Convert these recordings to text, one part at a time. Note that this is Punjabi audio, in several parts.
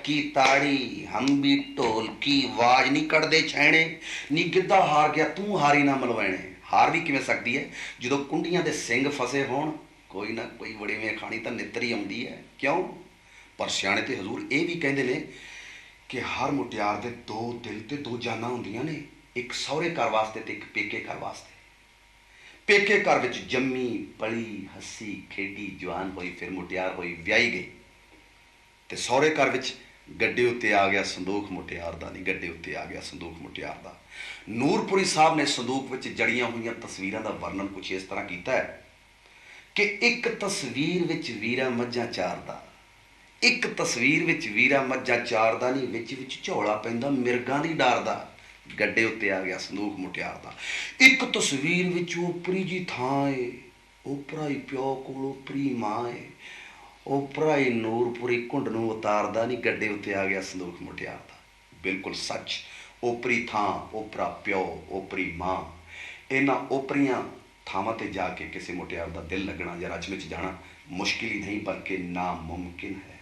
ਚੱਕੀ ਤਾੜੀ ਹੰਬੀ ਢੋਲਕੀ ਆਵਾਜ਼ ਨਹੀਂ ਕੱਢਦੇ ਛੈਣੇ, ਨੀ ਗਿੱਧਾ ਹਾਰ ਗਿਆ, ਤੂੰ ਹਾਰੀ ਨਾ ਮਲਵੈਣੇ। ਹਾਰ ਵੀ ਕਿਵੇਂ ਸਕਦੀ ਹੈ ਜਦੋਂ ਕੁੰਡੀਆਂ ਦੇ ਸਿੰਘ ਫਸੇ ਹੋਣ, ਕੋਈ ਨਾ ਕੋਈ ਵੜੇਵੇਂ ਖਾਣੀ ਤਾਂ ਨਿੱਤਰੀ ਆਉਂਦੀ ਹੈ ਕਿਉਂ? ਪਰ ਸਿਆਣੇ ਤੇ ਹਜ਼ੂਰ ਇਹ ਵੀ ਕਹਿੰਦੇ ਨੇ ਕਿ ਹਰ ਮੁਟਿਆਰ ਦੇ ਦੋ ਦਿਲ ਤੇ ਦੋ ਜਾਨਾਂ ਹੁੰਦੀਆਂ ਨੇ। ਇੱਕ ਸਹੁਰੇ ਘਰ ਵਾਸਤੇ ਤੇ ਇੱਕ ਪੇਕੇ ਘਰ ਵਾਸਤੇ। ਪੇਕੇ ਘਰ ਵਿੱਚ ਜੰਮੀ, ਪਲੀ, ਹੱਸੀ, ਖੇਡੀ ਜਵਾਨ ਹੋਈ, ਫਿਰ ਮੁਟਿਆਰ ਹੋਈ, ਵਿਆਹੀ ਗਈ। ਤੇ ਸਹੁਰੇ ਘਰ ਵਿੱਚ ਗੱਡੇ ਉੱਤੇ ਆ ਗਿਆ ਸੰਦੂਖ ਮੁਟਿਆਰ ਦਾ, ਨਹੀਂ, ਗੱਡੇ ਉੱਤੇ ਆ ਗਿਆ ਸੰਦੂਖ ਮੁਟਿਆਰ ਦਾ। ਨੂਰਪੁਰੀ ਸਾਹਿਬ ਨੇ ਸੰਦੂਕ ਵਿੱਚ ਜੜੀਆਂ ਹੋਈਆਂ ਤਸਵੀਰਾਂ ਦਾ ਵਰਣਨ ਕੁਛ ਇਸ ਤਰ੍ਹਾਂ ਕੀਤਾ ਹੈ ਕਿ ਇੱਕ ਤਸਵੀਰ ਵਿੱਚ ਵੀਰਾ ਮੱਝਾਂ ਚਾਰਦਾ, ਇੱਕ ਤਸਵੀਰ ਵਿੱਚ ਵੀਰਾ ਮੱਝਾਂ ਚਾਰਦਾ ਨਹੀਂ, ਵਿੱਚ ਵਿੱਚ ਝੋਲਾ ਪੈਂਦਾ, ਮਿਰਗਾਂ ਦੀ ਡਾਰਦਾ ਗੱਡੇ ਉੱਤੇ ਆ ਗਿਆ ਸੰਦੂਕ ਮੁਟਿਆਰ ਦਾ। ਇੱਕ ਤਸਵੀਰ ਵਿੱਚ ਉਪਰੀ ਜੀ ਥਾਂ ਏ, ਉਪਰਾ ਹੀ ਪਿਓ ਕੋਲ ਉਪਰੀ ਮਾਂ ਏ ਉਪਰਾ ਹੀ ਨੂਰਪੁਰੀ ਘੁੰਡ ਨੂੰ ਉਤਾਰਦਾ ਨਹੀਂ, ਗੱਡੇ ਉੱਤੇ ਆ ਗਿਆ ਸੰਦੂਕ ਮੁਟਿਆਰ ਦਾ। ਬਿਲਕੁਲ ਸੱਚ, ਉਪਰੀ ਥਾਂ, ਉਪਰਾ ਪਿਓ, ਉਪਰੀ ਮਾਂ। ਇਹਨਾਂ ਉਪਰੀਆਂ ਥਾਵਾਂ ਤੇ ਜਾ ਕੇ ਕਿਸੇ ਮੁਟਿਆਰ ਦਾ ਦਿਲ ਲੱਗਣਾ ਜਾਂ ਰਚ ਵਿੱਚ ਜਾਣਾ ਮੁਸ਼ਕਿਲ ਹੀ ਨਹੀਂ, ਬਲਕਿ ਨਾਮੁਮਕਿਨ ਹੈ।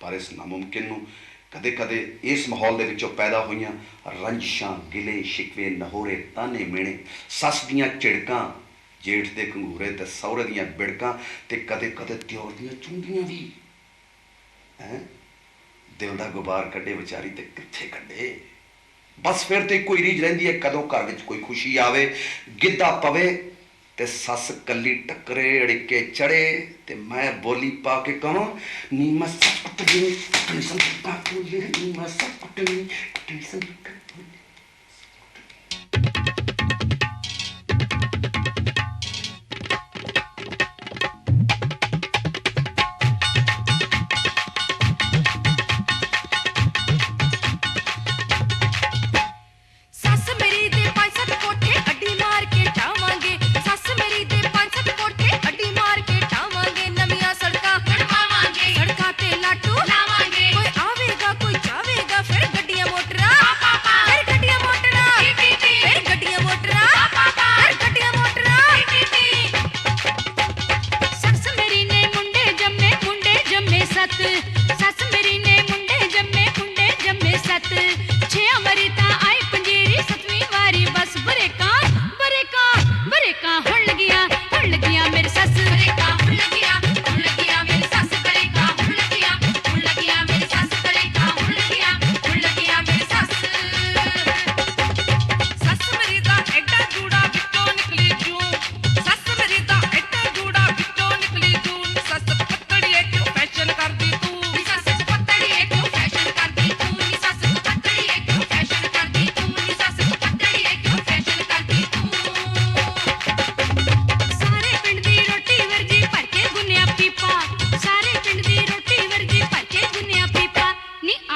ਪਰ ਇਸ ਨਾਮੁਮਕਿਨ ਨੂੰ ਕਦੇ-ਕਦੇ ਇਸ ਮਾਹੌਲ ਦੇ ਵਿੱਚੋਂ ਪੈਦਾ ਹੋਈਆਂ ਰੰਜਿਸ਼ਾਂ, ਗਿਲੇ, ਸ਼ਿਕਵੇ, ਨਹੋਰੇ ਤਾਨੇ ਮੇਣੇ ਸੱਸ ਦੀਆਂ ਝਿੜਕਾਂ ਜੇਠ ਦੇ ਘੰਗੂਰੇ ਤੇ ਸਹੁਰੇ ਦੀਆਂ ਬਿੜਕਾਂ ਤੇ ਕਦੇ-ਕਦੇ ਦਿਓਰ ਦੀਆਂ ਚੁੰਡੀਆਂ ਵੀ। ਹੈ? ਦਿਲ ਦਾ ਗੁਬਾਰ ਕੱਢੇ ਵਿਚਾਰੀ ਤੇ ਕਿੱਥੇ ਕੱਢੇ? ਬਸ ਫਿਰ ਤੇ ਕੋਈ ਰੀਝ ਰਹਿੰਦੀ ਹੈ, ਕਦੋਂ ਘਰ ਵਿੱਚ ਕੋਈ ਖੁਸ਼ੀ ਆਵੇ, ਗਿੱਧਾ ਪਵੇ ਤੇ ਸੱਸ ਕੱਲੀ ਟੱਕਰੇ, ਅੜਿੱਕੇ ਚੜੇ ਤੇ ਮੈਂ ਬੋਲੀ ਪਾ ਕੇ ਕਹਾਂ ਨੀ ਮੈਂ ਸੱਸ ਕੁੱਟਣੀ ਕੁੱਟਣੀ ਸੰਪਾ ਕੋਲੇ ਨੀ ਮੈਂ ਸੱਸ ਕੁੱਟਣੀ ਕੁੱਟਣੀ ਸੰਪਾ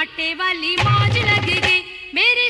ਆਟੇ ਵਾਲੀ ਮੋਜ ਲੱਗ ਗਈ। ਮੇਰੇ